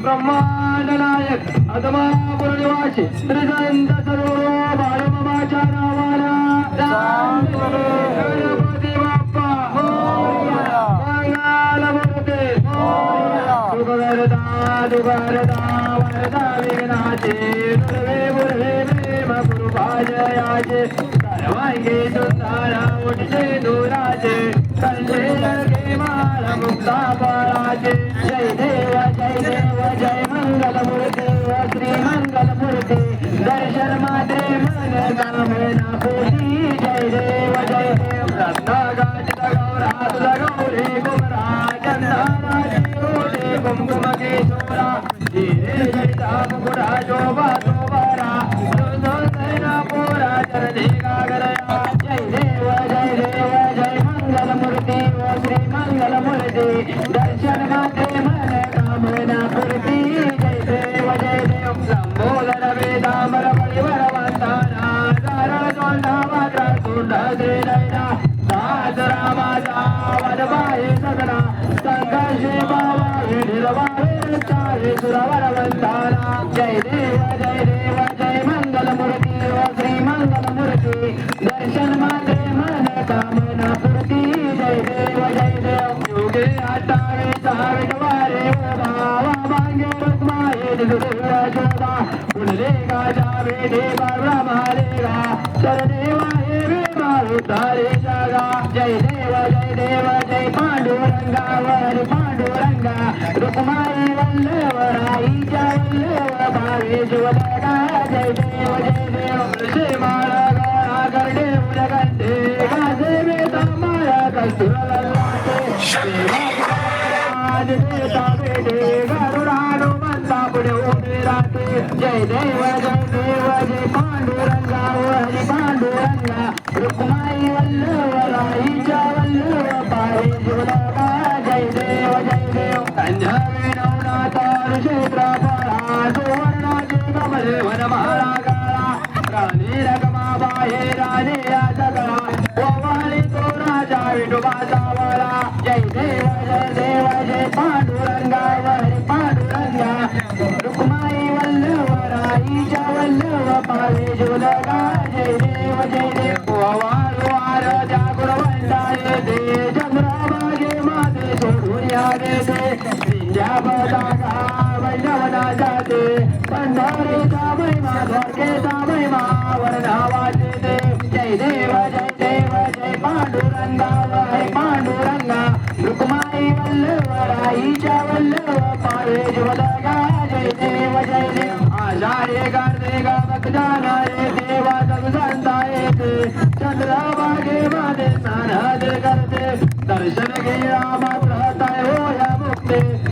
ब्रह्मांडनायक नायक अदमा पूर्णिवासी श्रीजयंत सर्व बाळूमामाच्या नावाला गणपती बाप्पा मंगलमूर्ती सुखवरदा दुःखहरदा वरदा विघ्नाचे दुर्वे बुर्वे प्रेम कृपाजयाचे सर्वांगी सुंदर उठचे दुराचे कंठे लगे माळ मुक्ता फळाचे जय देव जय देव। రే గోరా చంద్ర वनवाही सगळा संघर्षे बाबा विढिरवाहे चाहे सुरवर वंदना जय देव जय देव जय मंगलमूर्ती व श्री मंगलमूर्ती दर्शन मात्रे मन कामना पूर्ती जय देव जय देव. योगे आटावे सहावे वारे भावा मांगे रुक्माये दिगुदेवा जोदा पुनले गा जावे देवा ब्रह्मालेगा शरदेवा हे वेमा उद्धारे जागा. जय देव जय देव रंगावर पांडुरंगा रुक्माई वल्लवराईच्या वल्लव भावे शिवलगा जय देव जय देव ऋषी माळा गाळा करडे उलगंडे गाजे वेदा माळा कस्तुरललाटे आज देता सुवर्णाची कमल वन राणी या जगळा ओवाळी तो राजा जय देव जय देव जय पांडुरंगा पांडुरंगा रुक्माई वल्लवराईच्या वल्लव पावे जुलगा. वैष्णवना जाते पंढरीचा महिमा द्वारकेचा महिमा वर्धावाचे देव जय देव जय देव जय पांडुरंगा वय पांडुरंगा. रुक्माई वल्लवराईच्या वल्लव पारे ज्वलगा जय देव जय देव. आषाढे गाडे गावक जाणारे देवा संता येते चंद्रबागे माने स्नान करते. दर्शन घे मात्र ताय हो या मुक्ते.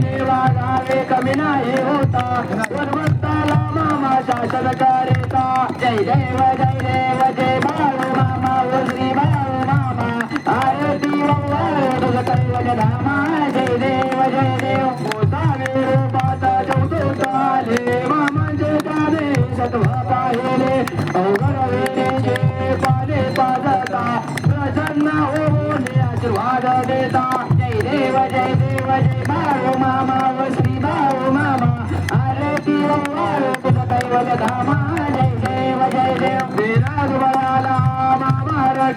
नेते वागावे कमी नाही होता वनवंताला मामा शासन करिता जय देव जय देव जय बाळू मामा श्री बाळू मामा आरती वाळू तुझ कैवल धामा जय देव जय देव मोसावे रूपात चौदोत आले मामांचे पाले सत्व पाहिले अवघड जे पाले पाजता प्रसन्न होऊन आशीर्वाद देता जय देव जय देव जय बाळू धामा जय देव जय देव विराज बळाला मामा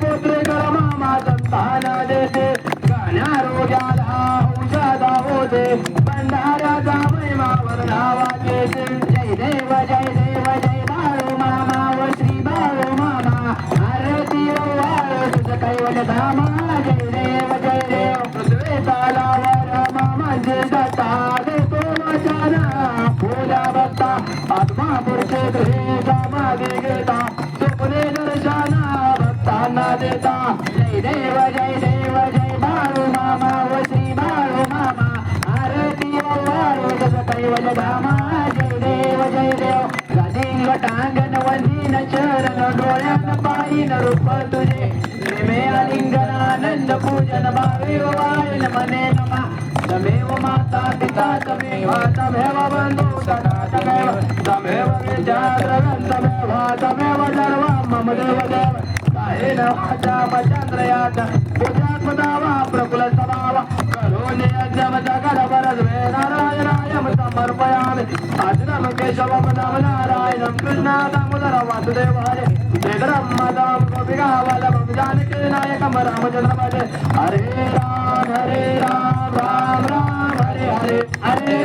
पुत्र कर मामा संतान देते गाण्या रोग्याला औषधा होते भंडाऱ्याचा महिमावर नावा देते जय देव जय देव जय बाळू मामा व श्री बाळू मामा आरती वाळ तुझ कैवल धामा जय देव जय देव पृथ्वी मामा जय दाता देता जय देव जय देव जय बाळू मामा व श्री बाळू मामा। आरती जग कैवल धामा। जय देव जय देव। टांगण वंदीन चरण डोळ्यान रूप तुझे। प्रेमे आलिंगनानंद पूजन भावे वायन मने नमा। तमेव माता पिता तमेव तमेव बंधू सदा तमेव। तमेव विद्याद्रगं तमेव तमेव ధీరేణ వాచా మచంద్రయాచ పూజాత్మతావ ప్రకుల స్వభావ కరోని యజ్ఞమ జగద వరద్వే నారాయణాయం సమర్పయామి అర్జునం కేశవం నమ నారాయణం కృష్ణాదాముదర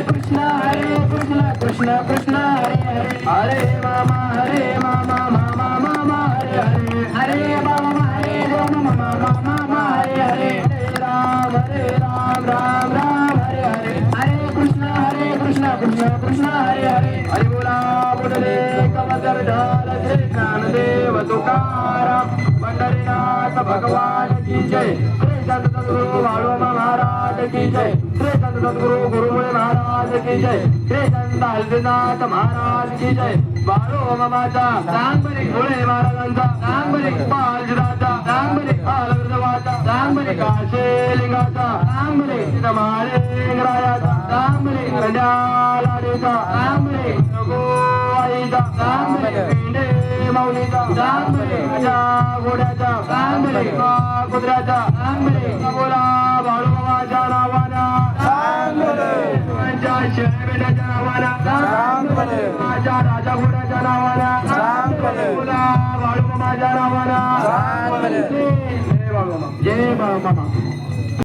కృష్ణ కృష్ణ కృష్ణ హరే హరే హరే రామ हरे हरे हरे बुडले कमदर श्री ज्ञानदेव तुकाराम पंढरीनाथ भगवान की जय श्री संत सद्गुरु बाळोबा महाराज की जय श्री संत सद्गुरु गुरुमुळे महाराज की जय श्री संत हल्दीनाथ महाराज की जय बाळो मामाचा सांबरी मुळे महाराजांचा सांबरी बालजीराजा सांबरी बालवृद्धवाचा सांबरी काशे लिंगाचा सांबरी माळेंगरायाचा सांबरी गंड्यालाडीचा सांबरी गोवाईचा सांबरी पेंडे माऊलीचा सांबरी राजा घोड्याचा सांबरी कुत्र्याचा बोला माझ्या राजा घोड्याच्या बोला. जय बाळूमामा